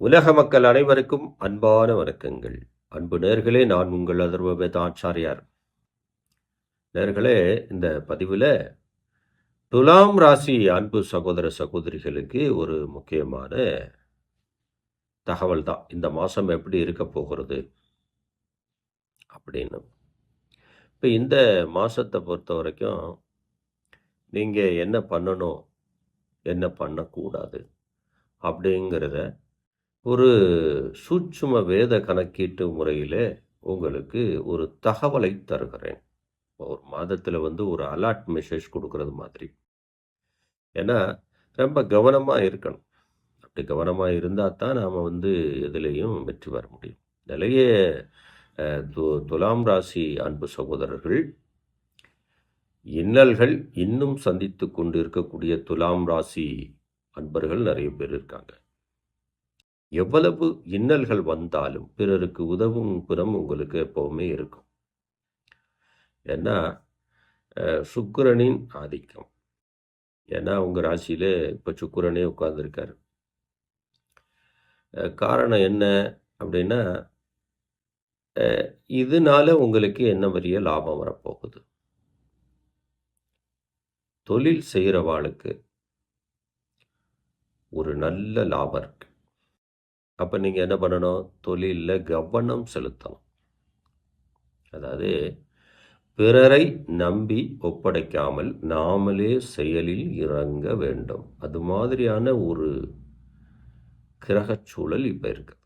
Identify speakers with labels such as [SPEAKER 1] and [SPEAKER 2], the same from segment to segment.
[SPEAKER 1] உலக மக்கள் அனைவருக்கும் அன்பான வணக்கங்கள். அன்பு நேர்களே நான் உங்கள் அதர்வவேத ஆச்சாரியார். நேர்களே இந்த பதிவில் துலாம் ராசி அன்பு சகோதர சகோதரிகளுக்கு ஒரு முக்கியமான தகவல் தான். இந்த மாதம் எப்படி இருக்க போகிறது அப்படின்னு. இப்போ இந்த மாதத்தை பொறுத்த வரைக்கும் நீங்கள் என்ன பண்ணணும் என்ன பண்ணக்கூடாது அப்படிங்கிறத ஒரு சூட்சும வேத கணக்கீட்டு முறையில் உங்களுக்கு ஒரு தகவலை தருகிறேன். ஒரு மாதத்தில் வந்து ஒரு அலர்ட் மெசேஜ் கொடுக்கறது மாதிரி. ஏன்னா ரொம்ப கவனமாக இருக்கணும். அப்படி கவனமாக இருந்தால் தான் நாம் வந்து எதுலேயும் வெற்றி பெற முடியும். நிறைய து துலாம் ராசி அன்பு சகோதரர்கள் இன்னல்கள் இன்னும் சந்தித்து கொண்டு இருக்கக்கூடிய துலாம் ராசி அன்பர்கள் நிறைய பேர் இருக்காங்க. எவ்வளவு இன்னல்கள் வந்தாலும் பிறருக்கு உதவும் புறம் உங்களுக்கு எப்பவுமே இருக்கும். ஏன்னா அஹ், சுக்கிரனின் ஆதிக்கம். ஏன்னா உங்கள் ராசியில இப்போ சுக்கிரனே உட்கார்ந்துருக்காரு. காரணம் என்ன அப்படின்னா இதனால உங்களுக்கு என்ன பெரிய லாபம் வரப்போகுது? தொழில் செய்கிறவாளுக்கு ஒரு நல்ல லாபம் அப்போ நீங்கள் என்ன பண்ணணும்? தொழிலில் கவனம் செலுத்தணும். அதாவது பிறரை நம்பி ஒப்படைக்காமல் நாமளே செயலில் இறங்க வேண்டும். அது மாதிரியான ஒரு கிரகச் சூழல் இப்போ இருக்குது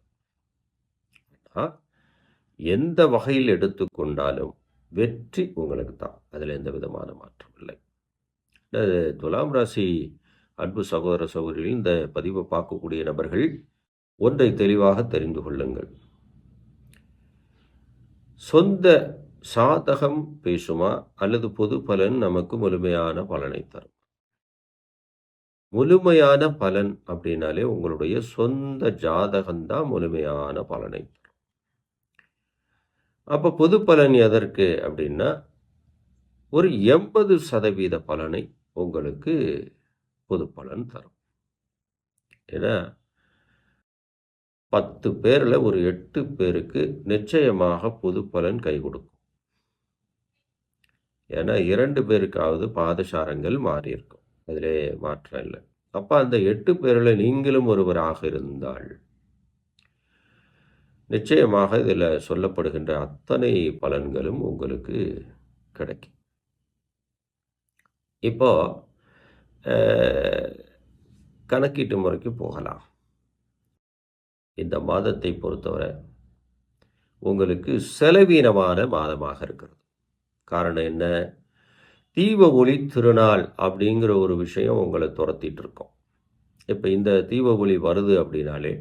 [SPEAKER 1] எந்த வகையில் எடுத்துக்கொண்டாலும் வெற்றி உங்களுக்கு தான். அதில் எந்த விதமான மாற்றம் இல்லை. துலாம் ராசி அன்பு சகோதர சகோதரிகள் இந்த பதிவை பார்க்கக்கூடிய நபர்கள் ஒன்றை தெளிவாக தெரிந்து கொள்ளுங்கள். சொந்த சாதகம் பேசுமா? அல்லது பொது பலன் நமக்கு முழுமையான பலனை தரும். முழுமையான பலன் அப்படின்னாலே உங்களுடைய சொந்த ஜாதகம்தான் முழுமையான பலனை தரும். அப்போ பொது பலன் எதற்கு அப்படின்னா ஒரு எண்பது சதவீத பலனை உங்களுக்கு பொது பலன் தரும். ஏன்னா பத்து பேரில் ஒரு எட்டு பேருக்கு நிச்சயமாக பொது பலன் கை கொடுக்கும். ஏன்னா இரண்டு பேருக்காவது பாதசாரங்கள் மாறியிருக்கும் அதிலே மாற்றம் இல்லை. அப்போ அந்த எட்டு பேரில் நீங்களும் ஒருவராக இருந்தால் நிச்சயமாக இதில் சொல்லப்படுகின்ற அத்தனை பலன்களும் உங்களுக்கு கிடைக்கும். இப்போ கணக்கீட்டு முறைக்கு போகலாம். இந்த மாதத்தை பொறுத்தவரை உங்களுக்கு செலவீனமான மாதமாக இருக்கிறது. காரணம் என்ன? தீப ஒளி திருநாள் அப்படிங்கிற ஒரு விஷயம் உங்களை துரத்திட்டு இருக்கோம். இப்போ இந்த தீப ஒளி வருது அப்படின்னாலே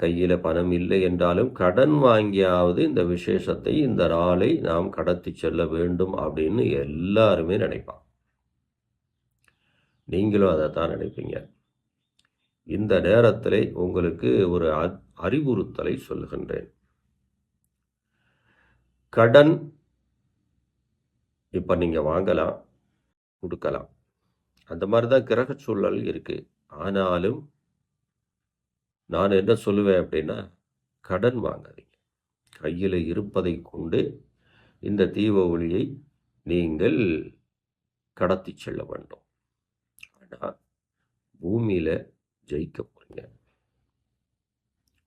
[SPEAKER 1] கையில் பணம் இல்லை என்றாலும் கடன் வாங்கியாவது இந்த விசேஷத்தை இந்த நாளை நாம் கடத்தி செல்ல வேண்டும் அப்படின்னு எல்லாருமே நினைப்பான் நீங்களும் அதை தான் நினைப்பீங்க. இந்த நேரத்தில் உங்களுக்கு ஒரு அறிவுறுத்தலை சொல்லுகின்றேன். கடன் இப்போ நீங்கள் வாங்கலாம் கொடுக்கலாம். அந்த மாதிரி தான் கிரக சூழல் இருக்குது ஆனாலும் நான் என்ன சொல்லுவேன் அப்படின்னா கடன் வாங்காதீங்க. கையில் இருப்பதை கொண்டு இந்த தீப ஒளியை நீங்கள் கடத்தி செல்ல வேண்டும். ஆனால் பூமியில் ஜெயிக்க போறீங்க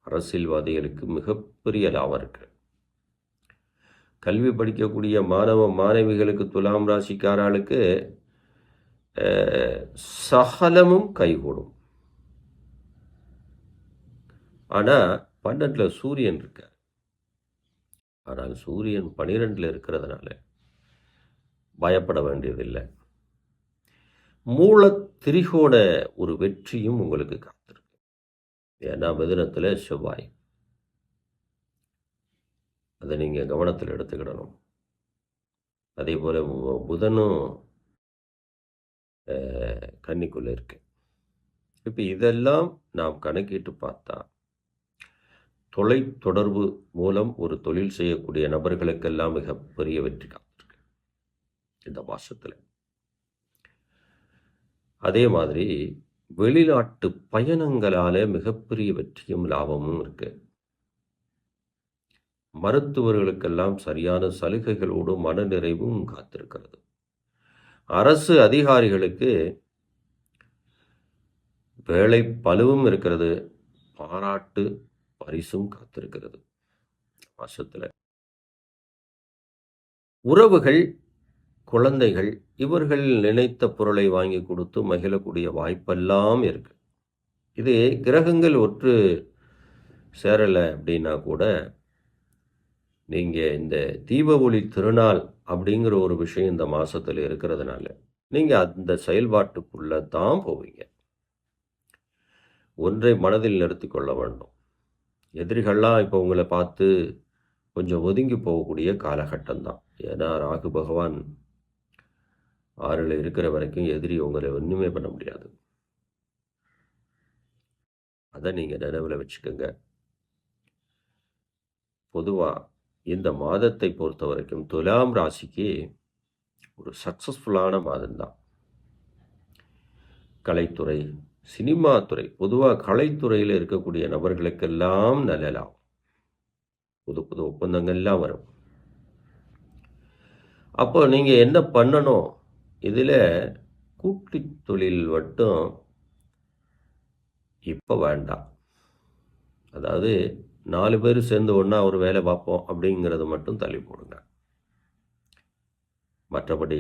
[SPEAKER 1] அரசியல்வாதிகளுக்கு மிகப்பெரிய லாபம் இருக்கு. கல்வி படிக்கக்கூடிய மாணவ மாணவிகளுக்கு துலாம் ராசிக்காராளுக்கு சகலமும் கைகூடும். ஆனால் பன்னெண்டில் சூரியன் இருக்கார். ஆனால் சூரியன் பனிரெண்டில் இருக்கிறதுனால பயப்பட வேண்டியதில்லை. மூல திரிகோண ஒரு வெற்றியும் உங்களுக்கு காத்திருக்கு. ஏன்னா மிதனத்தில் செவ்வாய். அதை நீங்கள் கவனத்தில் எடுத்துக்கிடணும். அதே போல் புதனும் கன்னிக்குள்ளே இருக்கு. இப்போ இதெல்லாம் நாம் கணக்கிட்டு பார்த்தா தொலை தொடர்பு மூலம் ஒரு தொழில் செய்யக்கூடிய நபர்களுக்கெல்லாம் மிகப்பெரிய வெற்றி காத்திருக்கு. இந்த மாதத்தில் அதே மாதிரி வெளிநாட்டு பயணங்களால மிகப்பெரிய வெற்றியும் லாபமும் இருக்கு. மருத்துவர்களுக்கெல்லாம் சரியான சலுகைகளோடு மனநிறைவும் காத்திருக்கிறது. அரசு அதிகாரிகளுக்கு வேலை பலுவும் இருக்கிறது பாராட்டு பரிசும் காத்திருக்கிறது. வருஷத்தில் உறவுகள் குழந்தைகள் இவர்கள் நினைத்த பொருளை வாங்கி கொடுத்து மகிழக்கூடிய வாய்ப்பெல்லாம் இருக்கு. இது கிரகங்கள் ஒற்று சேரலை அப்படின்னா கூட நீங்கள் இந்த தீப ஒளி திருநாள் அப்படிங்கிற ஒரு விஷயம் இந்த மாதத்தில் இருக்கிறதுனால நீங்கள் அந்த செயல்பாட்டுக்குள்ளே தான் போவீங்க. ஒன்றை மனதில் நிறுத்தி கொள்ள வேண்டும். எதிரிகள்லாம் இப்போ உங்களை பார்த்து கொஞ்சம் ஒதுங்கி போகக்கூடிய காலகட்டம் தான் ஏன்னா ராகு பகவான் ஆறில் இருக்கிற வரைக்கும் எதிரி உங்களை ஒன்றுமே பண்ண முடியாது. அதை நீங்கள் நினைவில் வச்சுக்கோங்க. பொதுவாக இந்த மாதத்தை பொறுத்த வரைக்கும் துலாம் ராசிக்கு ஒரு சக்ஸஸ்ஃபுல்லான மாதம்தான். கலைத்துறை சினிமா துறை பொதுவாக கலைத்துறையில் இருக்கக்கூடிய நபர்களுக்கெல்லாம் நல்லலாம். புது புது ஒப்பந்தங்கள்லாம் வரும். அப்போ நீங்கள் என்ன பண்ணணும்? இதில் கூட்டு தொழில் மட்டும் இப்போ வேண்டாம். அதாவது நாலு பேர் சேர்ந்து ஒன்றா ஒரு வேலை பார்ப்போம் அப்படிங்கிறத மட்டும் தள்ளி போடுங்க. மற்றபடி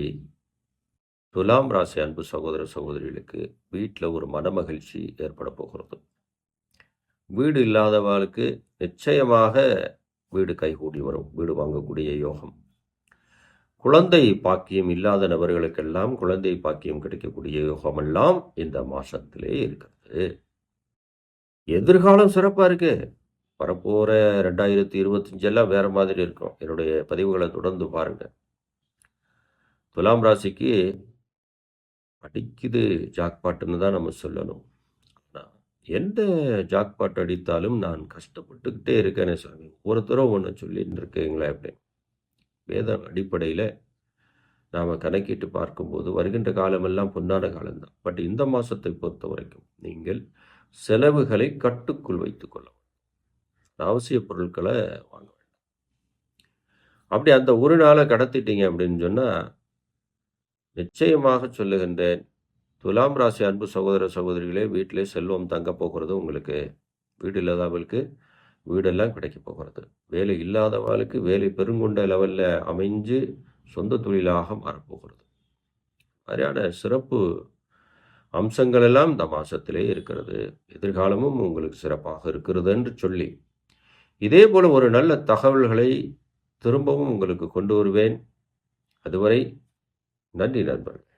[SPEAKER 1] துலாம் ராசி அன்பு சகோதர சகோதரிகளுக்கு வீட்டில் ஒரு மனமகிழ்ச்சி ஏற்பட போகிறது. வீடு இல்லாதவர்களுக்கு நிச்சயமாக வீடு கைகூடி வரும். வீடு வாங்கக்கூடிய யோகம். குழந்தை பாக்கியம் இல்லாத நபர்களுக்கெல்லாம் குழந்தை பாக்கியம் கிடைக்கக்கூடிய யோகமெல்லாம் இந்த மாசத்திலே இருக்கிறது. எதிர்காலம் சிறப்பாக இருக்கு. வரப்போகிற ரெண்டாயிரத்தி இருபத்தஞ்செல்லாம் வேற மாதிரி இருக்கும். என்னுடைய பதிவுகளை தொடர்ந்து பாருங்க. துலாம் ராசிக்கு அடிக்குது ஜாக்பாட்டுன்னு தான் நம்ம சொல்லணும். எந்த ஜாக்பாட் அடித்தாலும் நான் கஷ்டப்பட்டுக்கிட்டே இருக்கேனே சாமி. ஒருத்தரும் ஒன்று சொல்லிட்டு இருக்கீங்களே அப்படின்னு. வேத அடிப்படையில் நாம் கணக்கிட்டு பார்க்கும்போது வருகின்ற காலமெல்லாம் பொன்னான காலம்தான். பட் இந்த மாதத்தை பொறுத்த வரைக்கும் நீங்கள் செலவுகளை கட்டுக்குள் வைத்துக் கொள்ள அவசிய பொருட்களை வாங்க வேண்டும். அப்படி அந்த ஒரு நாளை கடத்திட்டீங்க அப்படின்னு சொன்னால் நிச்சயமாக சொல்லுகின்றேன் துலாம் ராசி அன்பு சகோதர சகோதரிகளே வீட்டிலே செல்வம் தங்க போகிறது உங்களுக்கு வீடு இல்லாதவர்களுக்கு வீடெல்லாம் கிடைக்க போகிறது. வேலை இல்லாதவர்களுக்கு வேலை பெருங்கொண்ட லெவலில் அமைஞ்சு சொந்த தொழிலாக மாறப்போகிறது. மாதிரியான சிறப்பு அம்சங்களெல்லாம் இந்த மாதத்திலே இருக்கிறது. எதிர்காலமும் உங்களுக்கு சிறப்பாக இருக்கிறது என்று சொல்லி. இதே போல் ஒரு நல்ல தகவல்களை திரும்பவும் உங்களுக்கு கொண்டு வருவேன். அதுவரை நன்றி நண்பர்கள்.